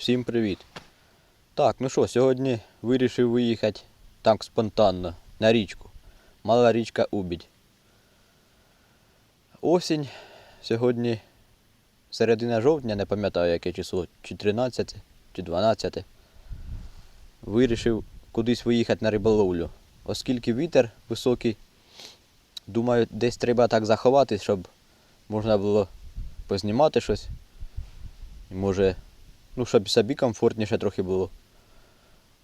Всім привіт. Так, ну що, сьогодні вирішив виїхати так спонтанно на річку. Мала річка Убідь. Осінь. Сьогодні середина жовтня, не пам'ятаю яке число, чи 13, чи 12. Вирішив кудись виїхати на риболовлю. Оскільки вітер високий, думаю, десь треба так заховатись, щоб можна було познімати щось. Може ну, щоб собі комфортніше трохи було.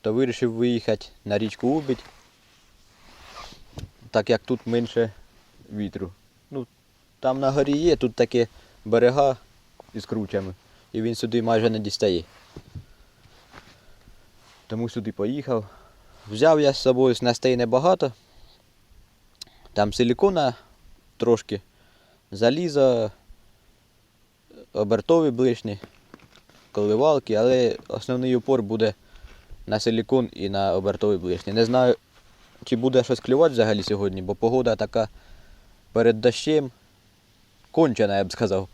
То вирішив виїхати на річку Убідь, так як тут менше вітру. Ну, там на горі є, тут такі берега із кручами, і він сюди майже не дістає. Тому сюди поїхав. Взяв я з собою снастей небагато. Там силікона трошки, залізо, обертові блишні коливалки, але основний упор буде на силікон і на обертові блишні. Не знаю, чи буде щось клювати взагалі сьогодні, бо погода така перед дощем кончена, я б сказав.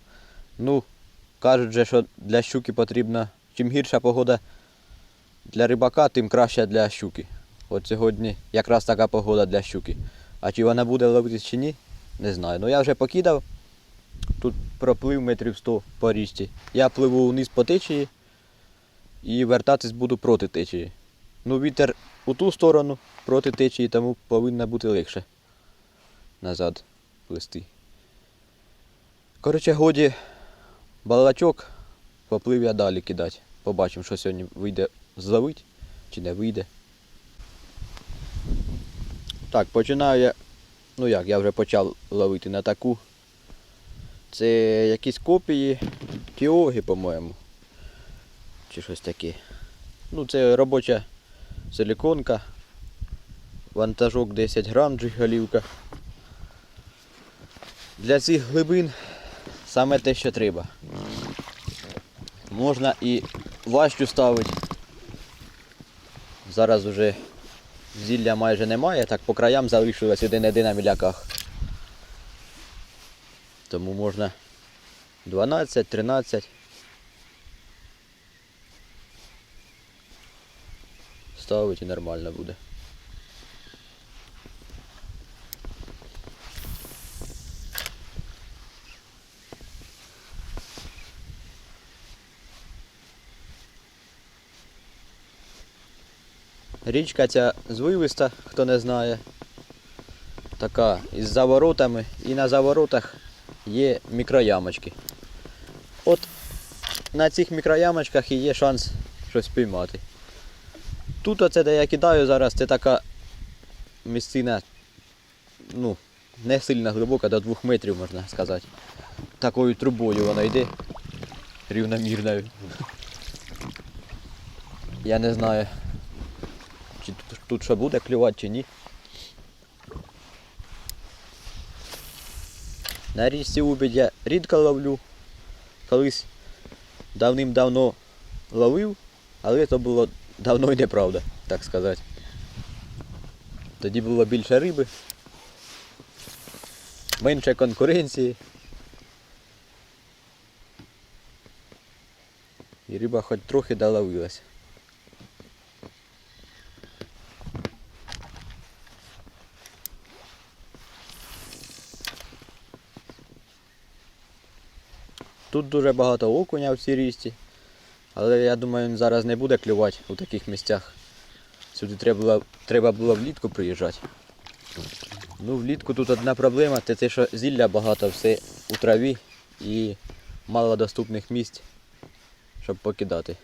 Ну, кажуть же, що для щуки потрібна, чим гірша погода для рибака, тим краще для щуки. От сьогодні якраз така погода для щуки. А чи вона буде ловитись чи ні, не знаю. Ну я вже покидав. Тут проплив метрів 100 по річці. Я пливу вниз по течії і вертатись буду проти течії. Ну, вітер у ту сторону проти течії, тому повинно бути легше назад плисти. Коротше, годі балачок, поплив я далі кидати. Побачимо, що сьогодні вийде зловить чи не вийде. Так, починаю я. Ну як, я вже почав ловити на таку. Це якісь копії Тіоги, по-моєму. Чи щось таке. Ну, це робоча силіконка. Вантажок 10 грам джигалівка. Для цих глибин саме те, що треба. Можна і важчу ставити. Зараз вже зілля майже немає, так по краям залишилось один-один на міляках. Тому можна 12, 13. Ставити і нормально буде. Річка ця звивиста, хто не знає. Така із заворотами і на заворотах є мікроямочки. От на цих мікроямочках і є шанс щось піймати. Тут оце, де я кидаю зараз, це така місцина, ну, не сильно глибока, до двох метрів можна сказати. Такою трубою вона йде рівномірною. Я не знаю, чи тут що буде клювати, чи ні. На річці Убідь я рідко ловлю. Колись давним-давно ловив, але це було давно і неправда, так сказати. Тоді було більше риби, менше конкуренції. І риба хоч трохи доловилась. Тут дуже багато окуня в цій річці, але я думаю, він зараз не буде клювати у таких місцях. Сюди треба треба було влітку приїжджати. Ну, влітку тут одна проблема, це те, що зілля багато, все у траві і мало доступних місць, щоб покидати.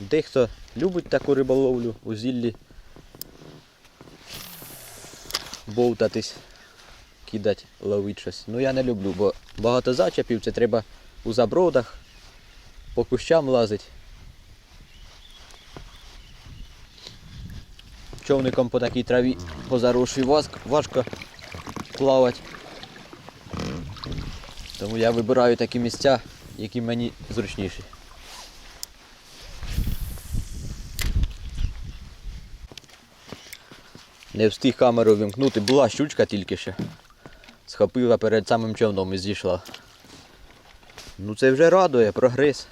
Дехто любить таку риболовлю у зіллі. Бовтатись кидати, ловити щось. Ну я не люблю, бо багато зачепів, це треба у забродах, по кущам лазить. Човником по такій траві по заросшій важко плавати. Тому я вибираю такі місця, які мені зручніші. Не встиг камеру вимкнути, була щучка тільки що. Схопила перед самим човном і зійшла. Ну це вже радує, прогрес.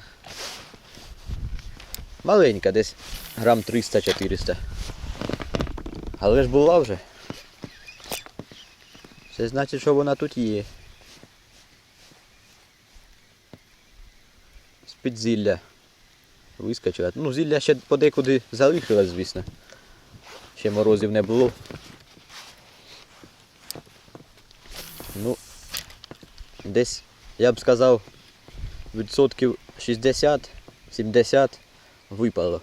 Маленька, десь грам 300-400. Але ж була вже. Це значить, що вона тут є. З-під зілля вискочила. Ну, зілля ще подекуди залишилось, звісно. Ще морозів не було. Ну, десь, я б сказав, відсотків 60-70 випало.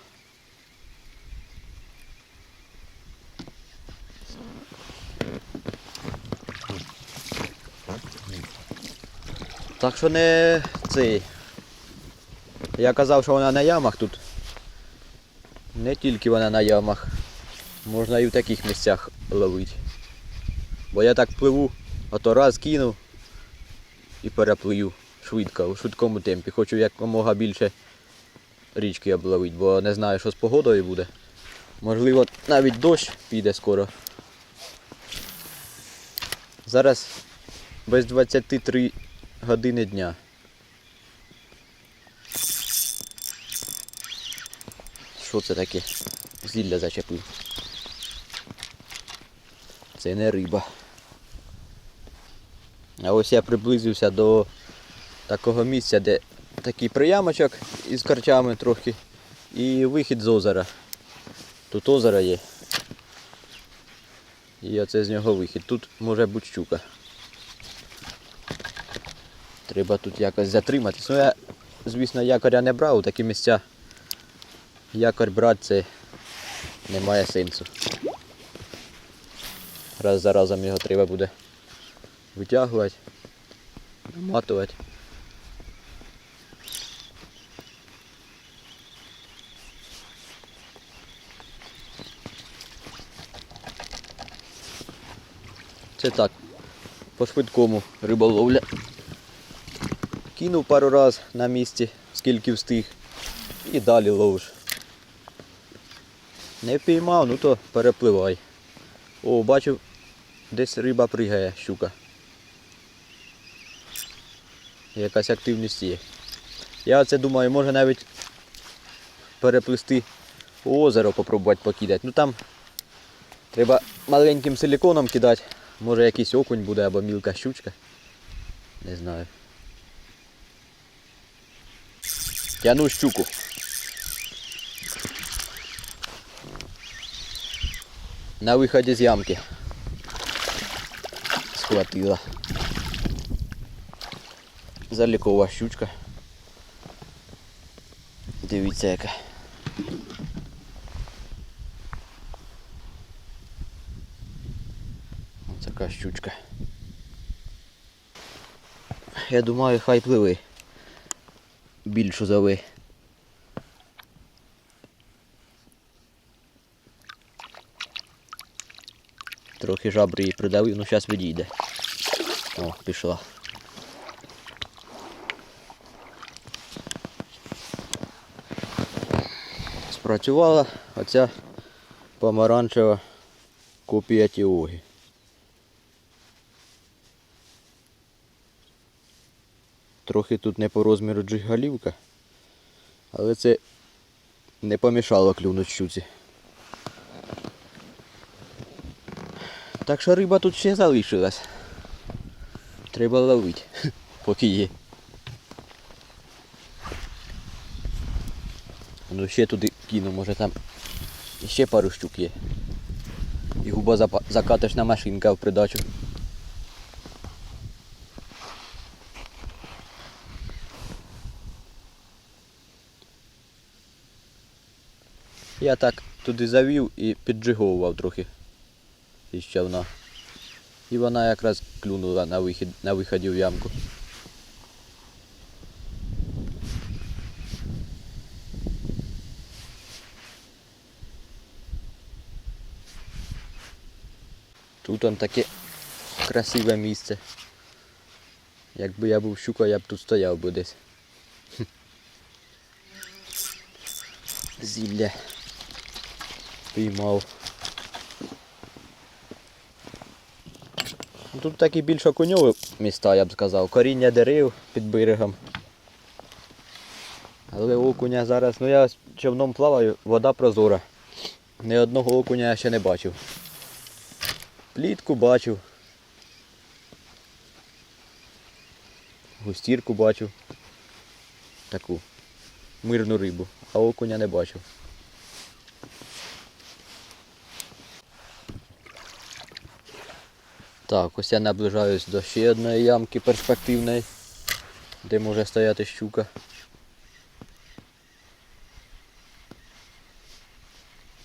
Так що не цей. Я казав, що вона на ямах тут. Не тільки вона на ямах. Можна і в таких місцях ловити. Бо я так пливу, а то раз кинув і переплию швидко, у швидкому темпі. Хочу якомога більше річки обловити, бо не знаю, що з погодою буде. Можливо, навіть дощ піде скоро. Зараз без 23 години дня. Що це таке? Зілля зачепив. Це не риба. А ось я приблизився до такого місця, де такий приямочок із корчами трохи і вихід з озера. Тут озеро є. І оце з нього вихід. Тут може бути щука. Треба тут якось затриматись. Ну я, звісно, якоря не брав у такі місця. Якорь брати це немає сенсу. Раз за разом його треба буде витягувати, наматувати. Це так, по швидкому риболовля. Кинув пару раз на місці, скільки встиг, і далі ловиш. Не впіймав, ну то перепливай. О, бачив, десь риба пригає, щука. Якась активність є. Я оце думаю, може навіть переплисти у озеро попробувати покидати. Ну там треба маленьким силіконом кидати. Може якийсь окунь буде або мілка щучка. Не знаю. Тяну щуку. На виході з ямки. Схватила. Залікова щучка. Дивіться яка. Ось така щучка. Я думаю, хай пливи. Більшу зови. Трохи жабри її придавив, ну зараз відійде. О, пішла. Спрацювала оця помаранчева копія тіоги. Трохи тут не по розміру джигалівка, але це не помішало клюнуть щуці. Так що риба тут ще залишилась. Треба ловити, поки є. Ну ще туди кину, може там ще пару штук є. І губа закатишна машинка в придачу. Я так туди завів і піджиговував трохи із човна. І вона якраз клюнула на вихід, на виході в ямку. Тут он таке красиве місце. Якби я був щука, я б тут стояв би десь. Зілля. Піймав. Тут такі більш окуньові міста, я б сказав. Коріння дерев під берегом. Але окуня зараз, ну я човном плаваю, вода прозора. Ні одного окуня я ще не бачив. Плітку бачив. Густірку бачив. Таку мирну рибу, а окуня не бачив. Так, ось я наближаюсь до ще одної ямки перспективної, де може стояти щука.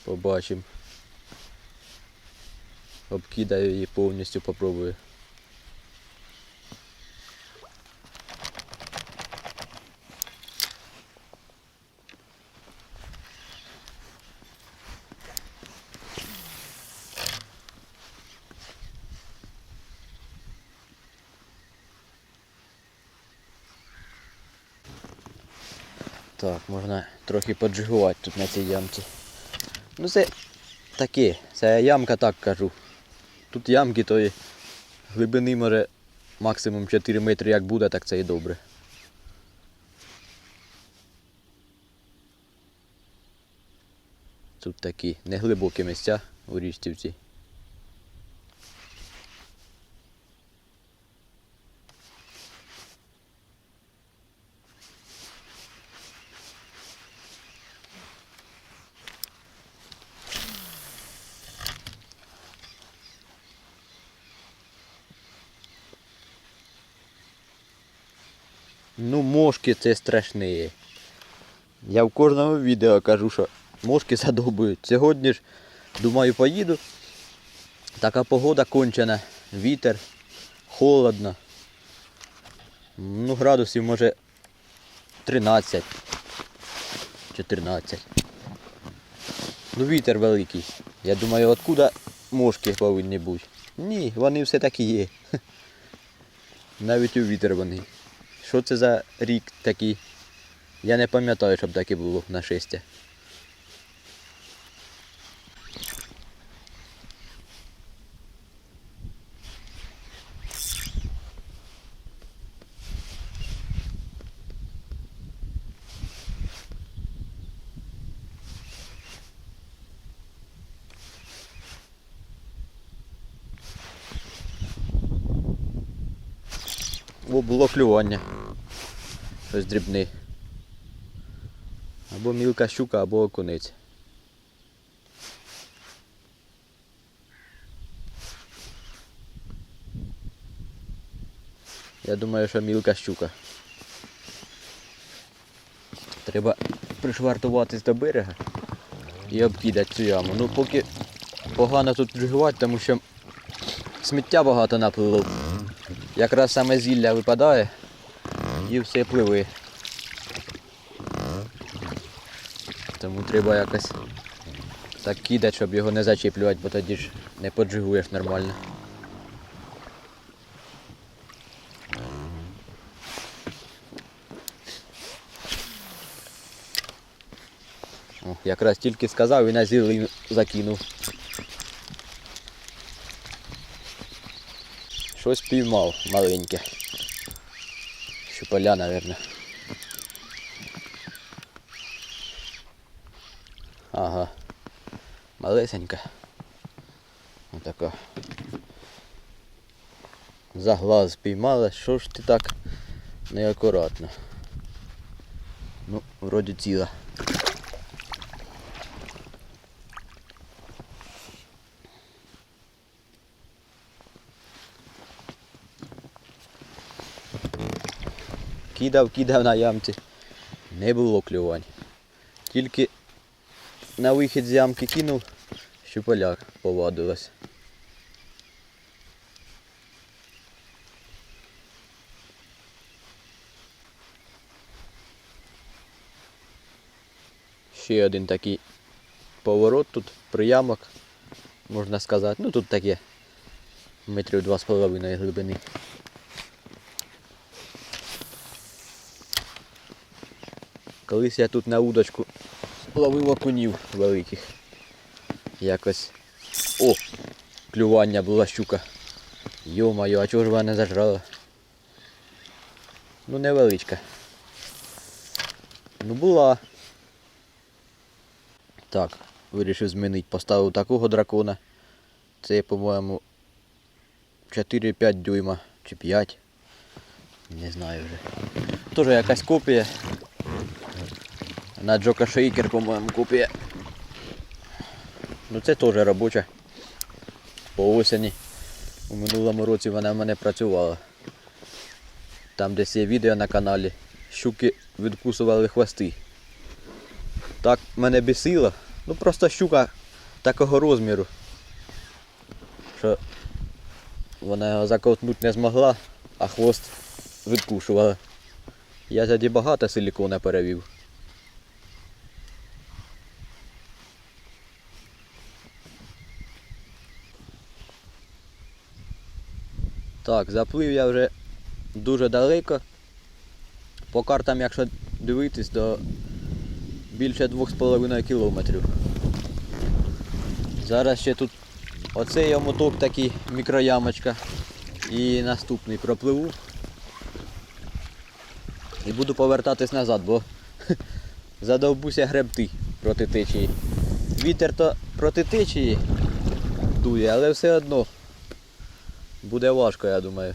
Побачимо. Обкидаю її повністю попробую. Так, можна трохи поджигувати тут на цій ямці. Ну це таке, це ямка так кажу. Тут ямки тої глибини може максимум 4 метри як буде, так це і добре. Тут такі неглибокі місця у річці Ну, мошки це страшні. Я в кожному відео кажу, що мошки задобують. Сьогодні ж, думаю, поїду. Така погода кончена. Вітер, холодно. Ну, градусів може 13. 14. Ну вітер великий. Я думаю, откуда мошки повинні бути. Ні, вони все таки є. Навіть у вітер вони. Що це за рік такий? Я не пам'ятаю, щоб таке було на шестя. О, було клювання. Щось дрібне. Або мілка щука, або окунець. Я думаю, що мілка щука. Треба пришвартуватись до берега і обкидати цю яму. Ну поки погано тут джигувати, тому що сміття багато наплило. Якраз саме зілля випадає і все пливе. Тому треба якось так кидати, щоб його не зачіплювати, бо тоді ж не поджигуєш нормально. Якраз тільки сказав і на зілий закинув. Щось піймав маленьке. Щуполя, наверное. Ага. Малесенька. Отака. За глаз піймала. Що ж ти так неакуратно? Ну, вроді ціла. Кидав, кидав на ямці. Не було клювань. Тільки на вихід з ямки кинув, щуполяк повадилась. Ще один такий поворот тут, приямок, можна сказати. Ну тут таке метрів два з половиною глибини. Колись я тут на удочку ловив окунів великих. Якось. О! Клювання була щука. Йо-моє, а чого ж вона не зажрала? Ну невеличка. Ну була. Так, вирішив змінити. Поставив такого дракона. Це, по-моєму, 4-5 дюйма чи 5. Не знаю вже. Тоже якась копія. На Джока Шейкер, по-моєму, копія. Ну це теж робоча. По осені. У минулому році вона в мене працювала. Там десь є відео на каналі. Щуки відкусували хвости. Так мене бісило. Ну просто щука такого розміру. Що вона його заковтнути не змогла, а хвост відкушувала. Я тоді багато силікона перевів. Так, заплив я вже дуже далеко. По картам, якщо дивитись, то більше 2,5 кілометрів. Зараз ще тут оцей моток такий мікроямочка і наступний пропливу. І буду повертатись назад, бо задовбуся гребти проти течії. Вітер то проти течії дує, але все одно буде важко, я думаю.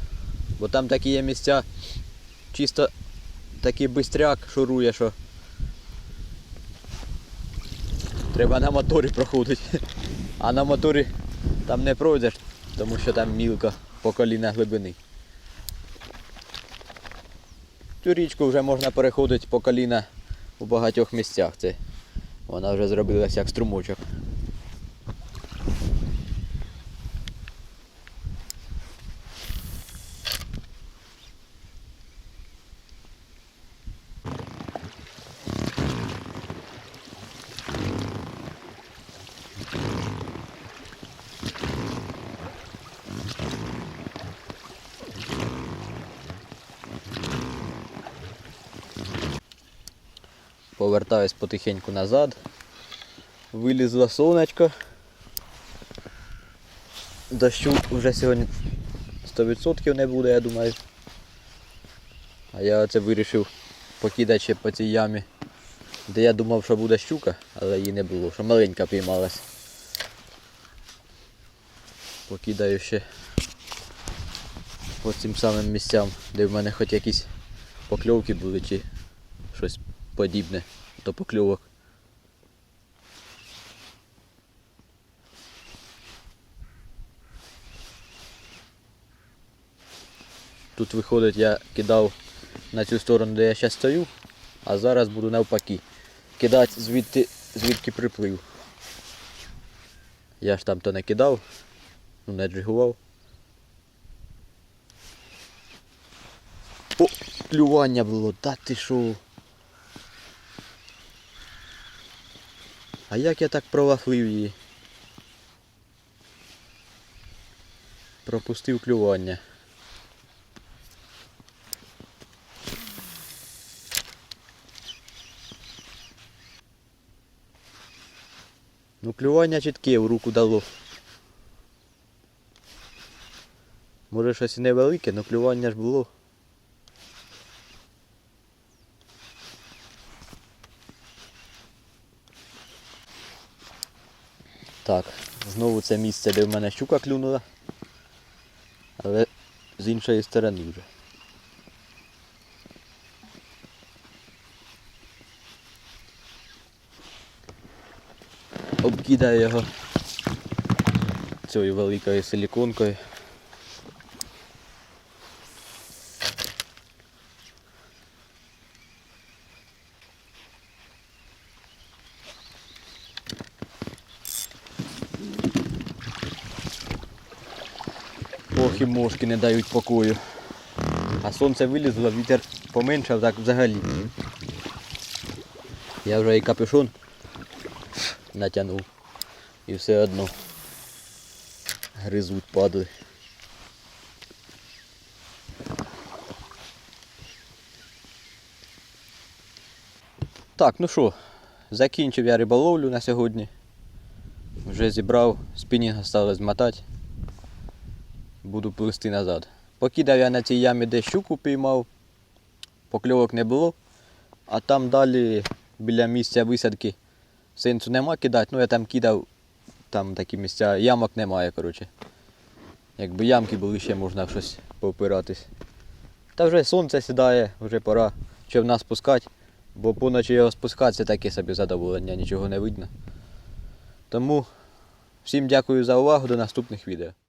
Бо там такі є місця, чисто такий бистряк шурує, що треба на моторі проходити. А на моторі там не пройдеш, тому що там мілко по коліна глибини. Цю річку вже можна переходити по коліна у багатьох місцях. Це вона вже зробилася як струмочок. Повертаюсь потихеньку назад. Вилізло сонечко. Дощу вже сьогодні 100% не буде, я думаю. А я оце вирішив покидати по цій ямі, де я думав, що буде щука, але її не було, що маленька піймалась. Покидаю ще по цим самим місцям, де в мене хоч якісь покльовки були чи щось подібне до покльовок. Тут виходить, я кидав на цю сторону, де я зараз стою, а зараз буду навпаки. Кидати звідти, звідки приплив. Я ж там то не кидав, ну не джигував. О, клювання було, та ти шо? А як я так провафлив її? Пропустив клювання. Ну клювання чітке в руку дало. Може щось невелике, але клювання ж було. Так, знову це місце, де в мене щука клюнула. Але з іншої сторони вже. Обкидаю його цією великою силіконкою. Ох і мошки не дають покою. А сонце вилізло, вітер поменшав так взагалі. Я вже і капюшон натягнув. І все одно гризуть падли. Так, ну що, закінчив я риболовлю на сьогодні. Вже зібрав, спінінг стали змотати. Буду плисти назад. Покидав я на цій ямі, де щуку піймав. Покльовок не було. А там далі біля місця висадки синцу нема кидати. Ну я там кидав, там такі місця, ямок немає, коротше. Якби ямки були, ще можна щось повпиратись. Та вже сонце сідає, вже пора човна спускати, бо поночі його спускати це таке собі задоволення, нічого не видно. Тому всім дякую за увагу, до наступних відео.